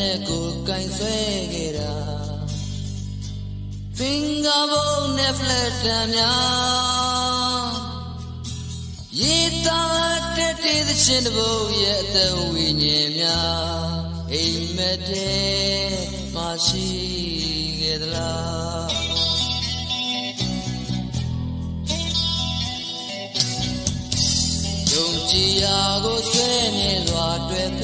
နဲ့ကိုကင်ဆွဲခဲ့တာ finger bone နဲ့ flat တံများရေသားတဲ့တဲ့သချင်းတစ်ပုဒ်ရဲ့အသက်ဝိညာဉ်များအိမ်မက်တဲ့မရှိခဲ့သလားယုံကြည်ရာကိုဆွဲမြင်စွာတွေ့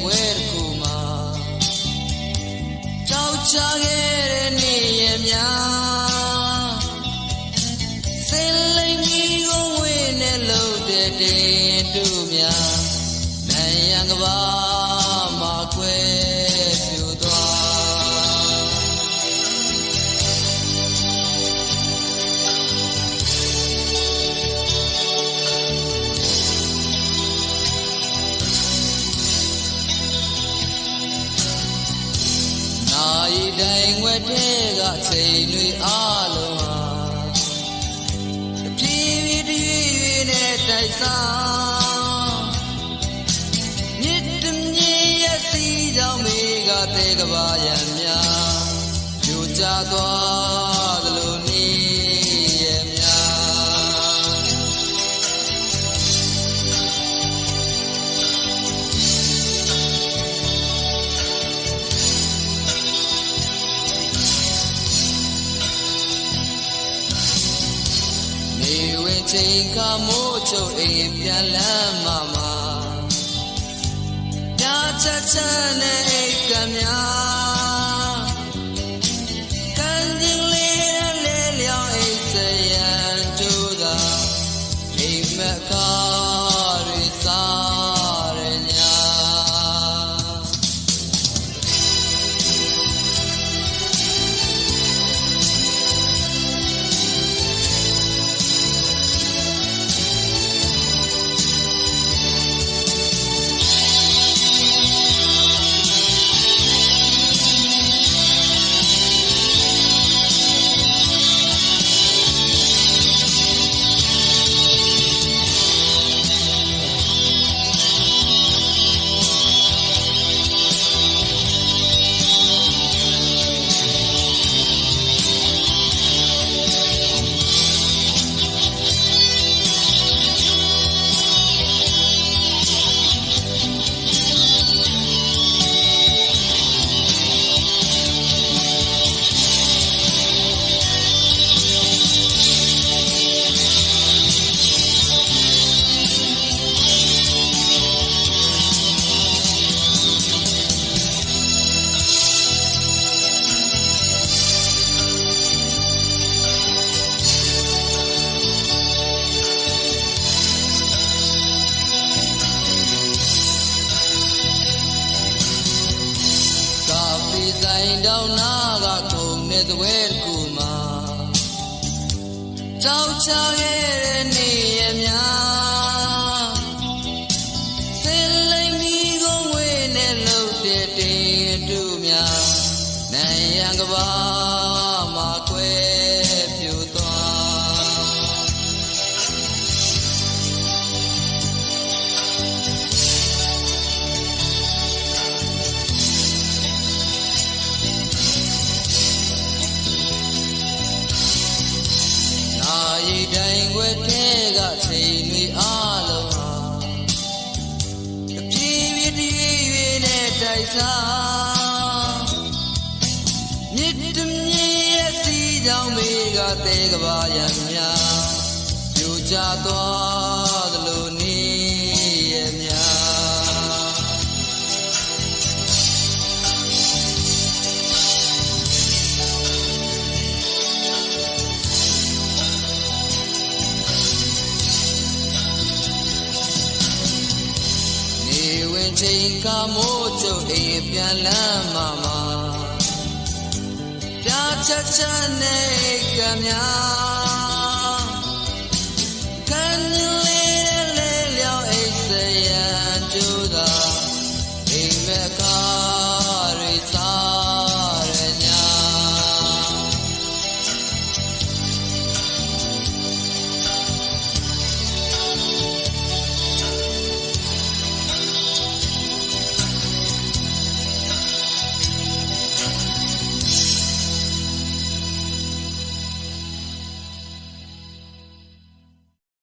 နေသပွဲတစ်ခုမှာကြောက်ချခဲ့တဲ့နေ့ရက်များစင်လိမ် တိုင်းွက်တဲ့ကချိန်တွေအားလုံးဟာတပြေးပြေးတရွေ့ရွေ့နဲ့တိုက်စားမြစ်တမြင့်ရဲ့စီကြောင့်မေကတဲ့ကဘာရံများကြိုကြသွား ချိန်ခါမိုးချုပ်အိမ်ပြန်လမ်းမမှာညချက်ချက်နဲ့အိတ်ကများ ဆိုင်တောင်နာကခုံနေသပွဲတစ်ခုမှာကြောက်ချခဲ့တဲ့နေ့ရက်များ တိုင်းွယ်တဲ့ကချိန်တွေအားလုံးဟာတပြေးပြေးတရွေ့ရွေ့နဲ့တိုက်စားမြစ်တမြင့်ရဲ့စီကြောင့်မေကတဲ့ကဘာရံများပြိုကျသွား ချိန်ကမိုးချုပ်အိမ်ပြန်လမ်းမှာမှာပြချက်ချက်နဲ့ကများ